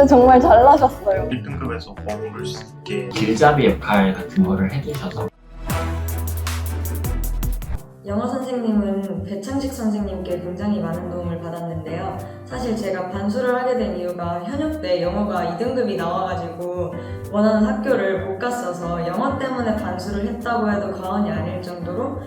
근데 정말 잘나셨어요. 1등급에서 머무를 수 있게 길잡이 역할 같은 거를 해주셔서 영어 선생님은 배창식 선생님께 굉장히 많은 도움을 받았는데요. 사실 제가 반수를 하게 된 이유가 현역 때 영어가 2등급이 나와가지고 원하는 학교를 못 갔어서 영어 때문에 반수를 했다고 해도 과언이 아닐 정도로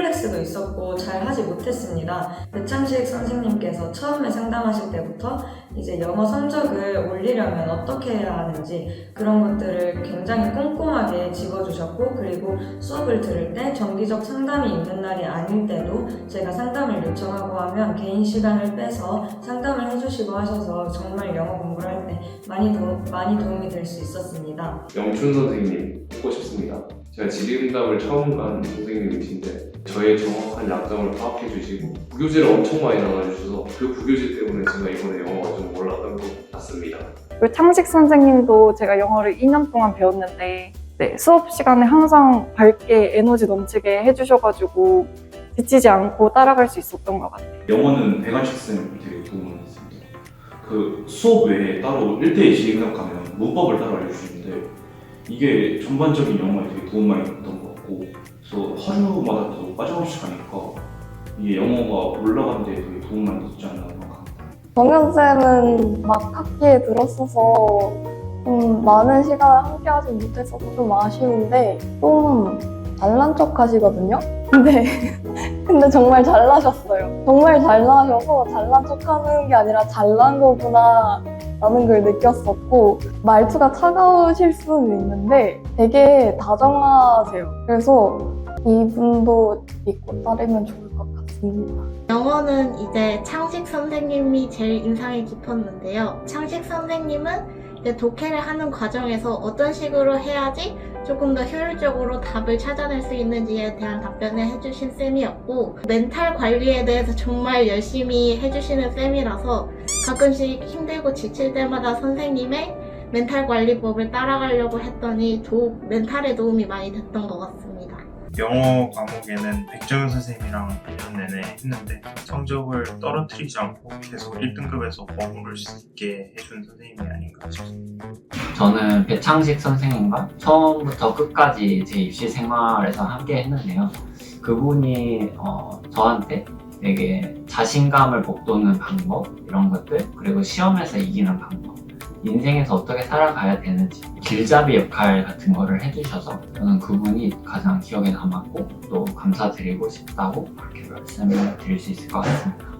콤플렉스도 있었고 잘 하지 못했습니다. 배창식 선생님께서 처음에 상담하실 때부터 이제 영어 성적을 올리려면 어떻게 해야 하는지 그런 것들을 굉장히 꼼꼼하게 짚어주셨고 그리고 수업을 들을 때 정기적 상담이 있는 날이 아닐 때도 제가 상담을 요청하고 하면 개인 시간을 빼서 상담을 해주시고 하셔서 정말 영어 공부를 할 때 많이, 도, 많이 도움이 될 수 있었습니다. 영춘 선생님 보고 싶습니다. 제가 지리응답을 처음 간 선생님이신데 저의 정확한 약점을 파악해 주시고 부교재를 엄청 많이 나눠주셔서 그 부교재 때문에 제가 이번에 영어가 좀 올랐던 것 같습니다. 그리고 창식 선생님도 제가 영어를 2년 동안 배웠는데 네, 수업 시간에 항상 밝게 에너지 넘치게 해주셔가지고 지치지 않고 따라갈 수 있었던 것 같아요. 영어는 배관식 쌤이 되게 도움을 했습니다. 그 수업 외에 따로 1대1 지리응답 가면 문법을 따로 알려주시는데 이게 전반적인 영어에 되게 도움 많이 됐던 것 같고 그래서 하루마다 또 빠짐없이 가니까 이게 영어가 올라가는 데 되게 도움 많이 됐지 않나 생각합니다. 정연쌤은 막 학기에 들었어서 좀 많은 시간을 함께 하지 못해서 좀 아쉬운데 좀 잘난 척 하시거든요? 근데, 근데 정말 잘나셨어요. 정말 잘나셔서 잘난 척 하는 게 아니라 잘난 거구나 라는 걸 느꼈었고 말투가 차가우실 수는 있는데 되게 다정하세요. 그래서 이분도 믿고 따르면 좋을 것 같습니다. 영어는 이제 창식 선생님이 제일 인상이 깊었는데요. 창식 선생님은 독해를 하는 과정에서 어떤 식으로 해야지 조금 더 효율적으로 답을 찾아낼 수 있는지에 대한 답변을 해주신 쌤이었고 멘탈 관리에 대해서 정말 열심히 해주시는 쌤이라서 가끔씩 힘들고 지칠 때마다 선생님의 멘탈 관리법을 따라가려고 했더니 도, 멘탈에 도움이 많이 됐던 것 같습니다. 영어 과목에는 백정현 선생님이랑 1년 내내 했는데 성적을 떨어뜨리지 않고 계속 1등급에서 머무를 수 있게 해준 선생님이 아닌가 싶습니다. 저는 배창식 선생님과 처음부터 끝까지 제 입시 생활에서 함께 했는데요. 그분이 어, 저한테 되게 자신감을 북돋는 방법 이런 것들 그리고 시험에서 이기는 방법 인생에서 어떻게 살아가야 되는지 길잡이 역할 같은 거를 해주셔서 저는 그분이 가장 기억에 남았고 또 감사드리고 싶다고 그렇게 말씀을 드릴 수 있을 것 같습니다.